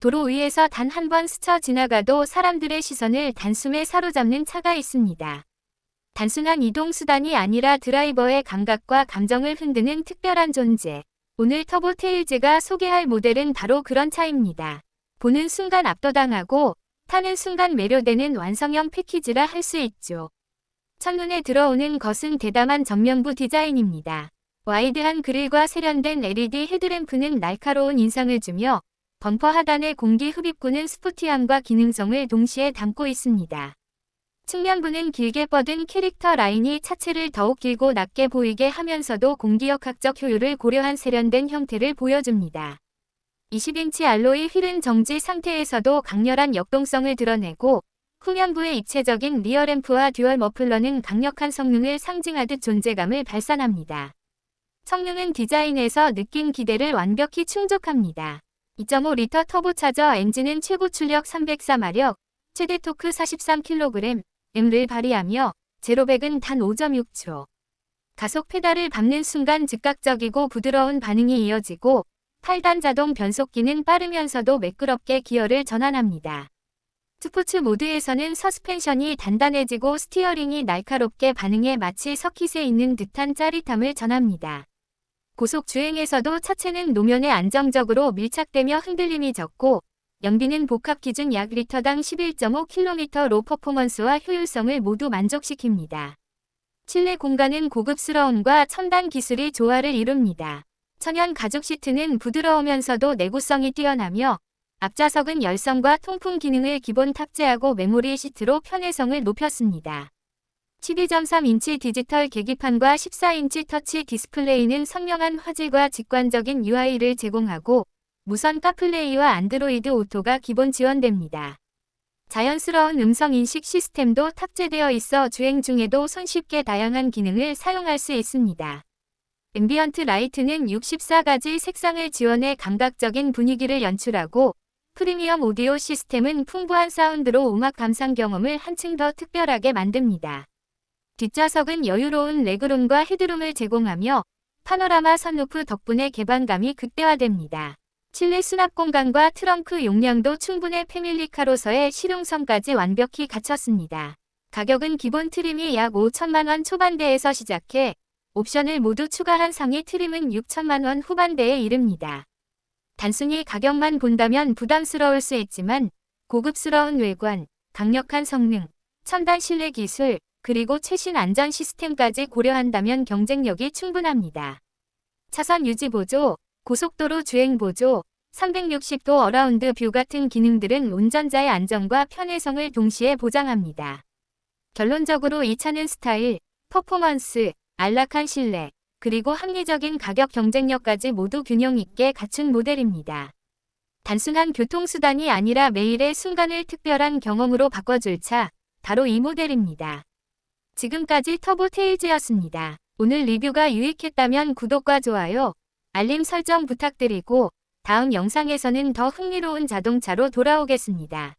도로 위에서 단 한 번 스쳐 지나가도 사람들의 시선을 단숨에 사로잡는 차가 있습니다. 단순한 이동 수단이 아니라 드라이버의 감각과 감정을 흔드는 특별한 존재. 오늘 터보 테일즈가 소개할 모델은 바로 그런 차입니다. 보는 순간 압도당하고 타는 순간 매료되는 완성형 패키지라 할 수 있죠. 첫눈에 들어오는 것은 대담한 정면부 디자인입니다. 와이드한 그릴과 세련된 LED 헤드램프는 날카로운 인상을 주며 범퍼 하단의 공기 흡입구는 스포티함과 기능성을 동시에 담고 있습니다. 측면부는 길게 뻗은 캐릭터 라인이 차체를 더욱 길고 낮게 보이게 하면서도 공기역학적 효율을 고려한 세련된 형태를 보여줍니다. 20인치 알로이 휠은 정지 상태에서도 강렬한 역동성을 드러내고 후면부의 입체적인 리어램프와 듀얼 머플러는 강력한 성능을 상징하듯 존재감을 발산합니다. 성능은 디자인에서 느낀 기대를 완벽히 충족합니다. 2.5리터 터보차저 엔진은 최고 출력 304마력, 최대 토크 43kg, M를 발휘하며 제로백은 단 5.6초. 가속 페달을 밟는 순간 즉각적이고 부드러운 반응이 이어지고 8단 자동 변속기는 빠르면서도 매끄럽게 기어를 전환합니다. 스포츠 모드에서는 서스펜션이 단단해지고 스티어링이 날카롭게 반응해 마치 서킷에 있는 듯한 짜릿함을 전합니다. 고속 주행에서도 차체는 노면에 안정적으로 밀착되며 흔들림이 적고 연비는 복합 기준 약 리터당 11.5km로 퍼포먼스와 효율성을 모두 만족시킵니다. 실내 공간은 고급스러움과 첨단 기술이 조화를 이룹니다. 천연 가죽 시트는 부드러우면서도 내구성이 뛰어나며 앞좌석은 열선과 통풍 기능을 기본 탑재하고 메모리 시트로 편의성을 높였습니다. 12.3인치 디지털 계기판과 14인치 터치 디스플레이는 선명한 화질과 직관적인 UI를 제공하고 무선 카플레이와 안드로이드 오토가 기본 지원됩니다. 자연스러운 음성 인식 시스템도 탑재되어 있어 주행 중에도 손쉽게 다양한 기능을 사용할 수 있습니다. 앰비언트 라이트는 64가지 색상을 지원해 감각적인 분위기를 연출하고 프리미엄 오디오 시스템은 풍부한 사운드로 음악 감상 경험을 한층 더 특별하게 만듭니다. 뒷좌석은 여유로운 레그룸과 헤드룸을 제공하며 파노라마 선루프 덕분에 개방감이 극대화됩니다. 실내 수납 공간과 트렁크 용량도 충분해 패밀리카로서의 실용성까지 완벽히 갖췄습니다. 가격은 기본 트림이 약 5천만원 초반대에서 시작해 옵션을 모두 추가한 상위 트림은 6천만원 후반대에 이릅니다. 단순히 가격만 본다면 부담스러울 수 있지만 고급스러운 외관, 강력한 성능, 첨단 실내 기술, 그리고 최신 안전 시스템까지 고려한다면 경쟁력이 충분합니다. 차선 유지 보조, 고속도로 주행 보조, 360도 어라운드 뷰 같은 기능들은 운전자의 안전과 편의성을 동시에 보장합니다. 결론적으로 이 차는 스타일, 퍼포먼스, 안락한 실내, 그리고 합리적인 가격 경쟁력까지 모두 균형 있게 갖춘 모델입니다. 단순한 교통수단이 아니라 매일의 순간을 특별한 경험으로 바꿔줄 차, 바로 이 모델입니다. 지금까지 터보 테일즈였습니다. 오늘 리뷰가 유익했다면 구독과 좋아요, 알림 설정 부탁드리고 다음 영상에서는 더 흥미로운 자동차로 돌아오겠습니다.